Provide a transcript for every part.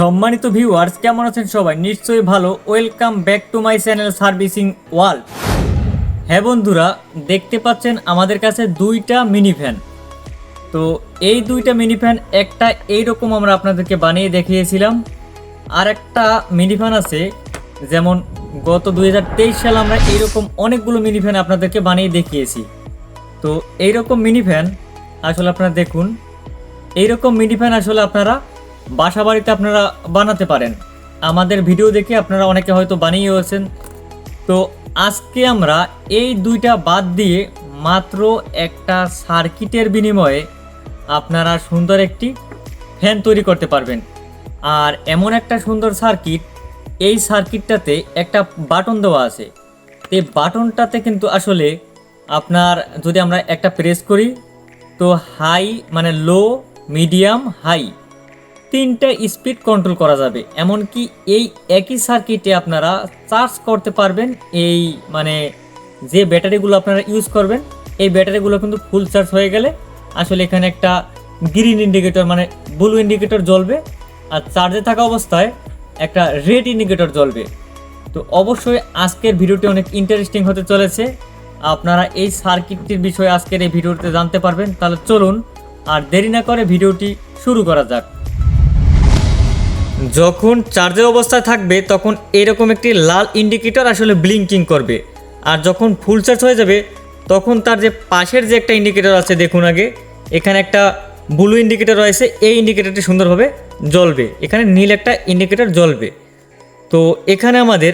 সম্মানিত ভিউয়ার্স কেমন আছেন সবাই? নিশ্চয়ই ভালো। Welcome back to my channel servicing world হ্যাঁ বন্ধুরা, দেখতে পাচ্ছেন আমাদের কাছে দুইটা মিনি ফ্যান তো এই দুইটা মিনি ফ্যান একটা এইরকম আমরা আপনাদেরকে বানিয়ে দেখিয়েছিলাম। আর একটা মিনি ফ্যান আছে, যেমন গত দু হাজার তেইশ সালে আমরা এইরকম অনেকগুলো মিনি ফ্যান আপনাদেরকে বানিয়ে দেখিয়েছি। তো এইরকম মিনি ফ্যান আসলে আপনারা দেখুন, এইরকম মিনি ফ্যান আসলে আপনারা বাসা বাড়িতে আপনারা বানাতে পারেন। আমাদের ভিডিও দেখে আপনারা অনেকে হয়তো বানিয়েওছেন তো আজকে আমরা এই দুইটা বাদ দিয়ে মাত্র একটা সার্কিটের বিনিময়ে আপনারা সুন্দর একটি ফ্যান তৈরি করতে পারবেন। আর এমন একটা সুন্দর সার্কিট, এই সার্কিটটাতে একটা বাটন দেওয়া আছে। এই বাটনটাতে কিন্তু আসলে আপনার যদি আমরা একটা প্রেস করি, তো হাই মানে লো, মিডিয়াম, হাই তিনটা স্পিড কন্ট্রোল করা যাবে। এমনকি এই একই সার্কিটে আপনারা চার্জ করতে পারবেন এই মানে যে ব্যাটারিগুলো আপনারা ইউজ করবেন, এই ব্যাটারিগুলো কিন্তু ফুল চার্জ হয়ে গেলে আসলে এখানে একটা গ্রিন ইন্ডিকেটর মানে ব্লু ইন্ডিকেটর জ্বলবে আর চার্জে থাকা অবস্থায় একটা রেড ইন্ডিকেটর জ্বলবে। তো অবশ্যই আজকের ভিডিওটি অনেক ইন্টারেস্টিং হতে চলেছে। আপনারা এই সার্কিটটির বিষয়ে আজকের এই ভিডিওতে জানতে পারবেন। তাহলে চলুন আর দেরি না করে ভিডিওটি শুরু করা যাক। যখন চার্জের অবস্থায় থাকবে, তখন এরকম একটি লাল ইন্ডিকেটর আসলে ব্লিঙ্কিং করবে। আর যখন ফুল চার্জ হয়ে যাবে, তখন তার যে পাশের যে একটা ইন্ডিকেটর আছে, দেখুন আগে, এখানে একটা ব্লু ইন্ডিকেটর রয়েছে, এই ইন্ডিকেটরটি সুন্দরভাবে জ্বলবে। এখানে নীল একটা ইন্ডিকেটর জ্বলবে। তো এখানে আমাদের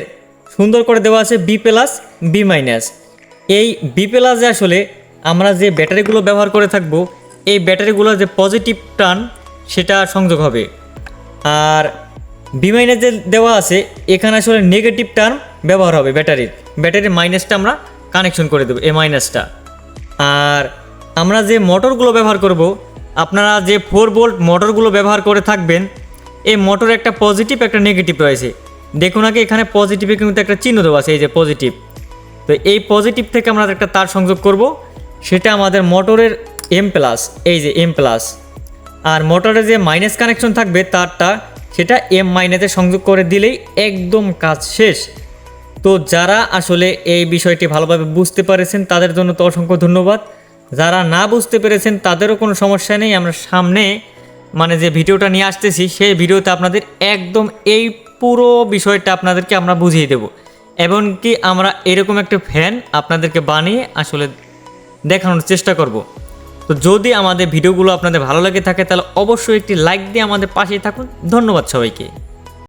সুন্দর করে দেওয়া আছে বি প্লাস বি মাইনাস এই বি প্লাসে আসলে আমরা যে ব্যাটারিগুলো ব্যবহার করে থাকব, এই ব্যাটারিগুলোর যে পজিটিভ টার্ন সেটা সংযোগ হবে। আর বি মাইনাস যে দেওয়া আছে, এখানে আসলে নেগেটিভ টার্ম ব্যবহার হবে ব্যাটারির ব্যাটারির মাইনাসটা আমরা কানেকশন করে দেবো এ মাইনাসটা আর আমরা যে মোটরগুলো ব্যবহার করব, আপনারা যে ফোর বোল্ট মোটরগুলো ব্যবহার করে থাকবেন, এই মোটর একটা পজিটিভ একটা নেগেটিভ রয়েছে। দেখুন আগে এখানে পজিটিভে কিন্তু একটা চিহ্ন দেওয়া আছে, এই যে পজিটিভ তো এই পজিটিভ থেকে আমরা একটা তার সংযোগ করব, সেটা আমাদের মোটরের এম প্লাস এই যে এম প্লাস আর মোটরে যে মাইনাস কানেকশন থাকবে তারটা, সেটা এম মাইনাসে সংযোগ করে দিলেই একদম কাজ শেষ। তো যারা আসলে এই বিষয়টি ভালোভাবে বুঝতে পেরেছেন, তাদের জন্য তো অসংখ্য ধন্যবাদ। যারা না বুঝতে পেরেছেন, তাদেরও কোনো সমস্যা নেই। আমরা সামনে মানে যে ভিডিওটা নিয়ে আসতেছি, সেই ভিডিওতে আপনাদের একদম এই পুরো বিষয়টা আপনাদেরকে আমরা বুঝিয়ে দেব। এমনকি আমরা এরকম একটা ফ্যান আপনাদেরকে বানিয়ে আসলে দেখানোর চেষ্টা করব। তো যদি আমাদের ভিডিওগুলো আপনাদের ভালো লাগে থাকে, তাহলে অবশ্যই একটি লাইক দিয়ে আমাদের পাশেই থাকুন। ধন্যবাদ সবাইকে।